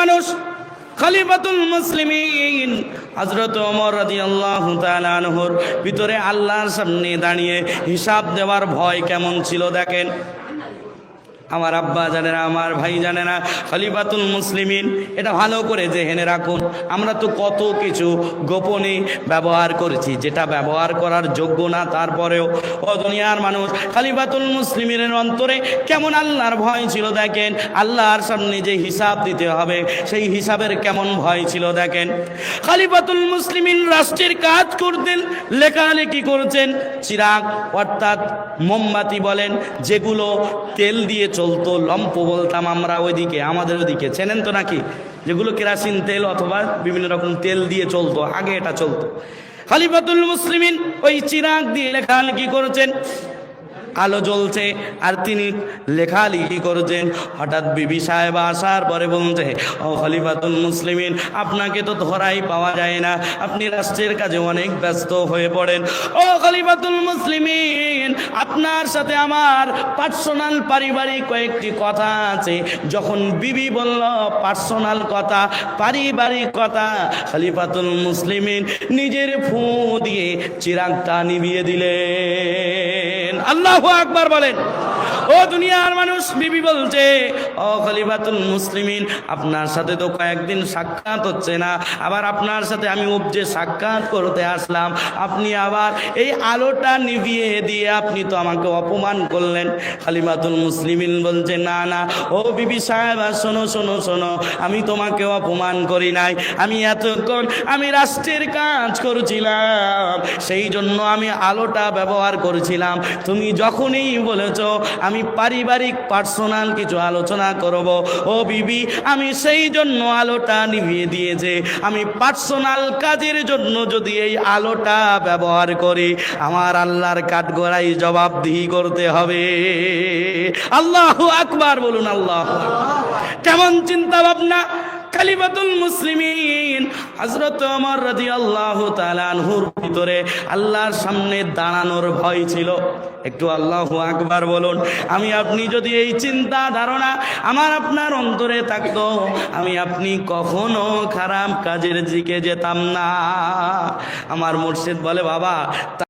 মানুষ, খলিফাতুল মুসলিমিন, হযরত ওমর রাদিয়াল্লাহু তাআলা আনহুর ভিতরে আল্লাহর সামনে দাঁড়িয়ে হিসাব দেওয়ার ভয় কেমন ছিল দেখেন। আমার আব্বা জানে না আমার ভাই জানে না খলিফাতুল মুসলিমিন, এটা ভালো করে জেহেনে রাখুন। আমরা তো কত কিছু গোপনে ব্যবহার করেছি, যেটা ব্যবহার করার যোগ্য না তারপরেও। ও দুনিয়ার মানুষ, খলিফাতুল মুসলিমিনের অন্তরে কেমন আল্লাহর ভয় ছিল দেখেন? আল্লাহর সামনে যে হিসাব দিতে হবে, সেই হিসাবের কেমন ভয় ছিল দেখেন? খলিফাতুল মুসলিমিন রাষ্ট্রের কাজ করতেন, লেখালেখি করছেন, চিরাগ অর্থাৎ মোমবাতি বলেন, যেগুলো তেল দিয়ে চলতো, লম্প বলতাম আমরা ওইদিকে, আমাদের ওইদিকে। চেনেন তো নাকি? যেগুলো কেরাসিন তেল অথবা বিভিন্ন রকম তেল দিয়ে চলতো, আগে এটা চলতো। খালিফাতুল মুসলিমিন ওই চিরাগ দিয়ে লেখালেখি করেছেন? আলো জ্বলছে, আর তিনি লেখালেখি করেছেন। হঠাৎ বিবি সাহেব আসার পরে বলছে, ও খলিফাতুল মুসলিমিন, আপনাকে তো ধরাই পাওয়া যায় না। আপনি রাষ্ট্রের কাজে অনেক ব্যস্ত হয়ে পড়েন। ও খলিফাতুল মুসলিমিন, আপনার সাথে আমার পার্সোনাল পারিবারিক কয়েকটি কথা আছে। যখন বিবি বলল, পার্সোনাল কথা, পারিবারিক কথা খলিফাতুল মুসলিমিন নিজের ফু দিয়ে চিরাগটা নিভিয়ে দিলেন। আল্লাহ আকবার বলেন। ও দুনিয়ার মানুষ, বিবি বলছে, ও খলিফাতুল মুসলিমিন, আপনার সাথে তো কয়েকদিন সাক্ষাৎ হচ্ছে না। আবার আপনার সাথে আমি উপজে সাক্ষাৎ করতে আসলাম। আপনি আবার এই আলোটা নিভিয়ে দিয়ে আপনি তো আমাকে অপমান করলেন। খালিমাতুল মুসলিমিন বলছে, না না, ও বিবি সাহেব শোনো শোনো শোনো, আমি তোমাকে অপমান করি নাই। আমি এতক্ষণ আমি রাষ্ট্রের কাজ করছিলাম, সেই জন্য আমি আলোটা ব্যবহার করেছিলাম। তুমি যখনই বলেছ আমি পারিবারিক, পার্সোনাল কিছু আলোচনা করব। ও বিবি, আমি সেই জন্য আলোটা নিভিয়ে দিয়েছে। আমি পার্সোনাল কাজের জন্য যদি এই আলোটা ব্যবহার করি, আমার আল্লাহর কাঠগড়াই জবাবদিহি করতে হবে। আল্লাহ আকবার বলুন আল্লাহ কেমন চিন্তা ভাবনা ভিতরে আল্লাহর সামনে দাঁড়ানোর ভয় ছিল। একটু আল্লাহু আকবার বলুন, আমি আপনি যদি এই চিন্তা ধারণা আমার আপনার অন্তরে থাকতো, আমি আপনি কখনো খারাপ কাজের দিকে যেতাম না। আমার মুর্শিদ বলে, বাবা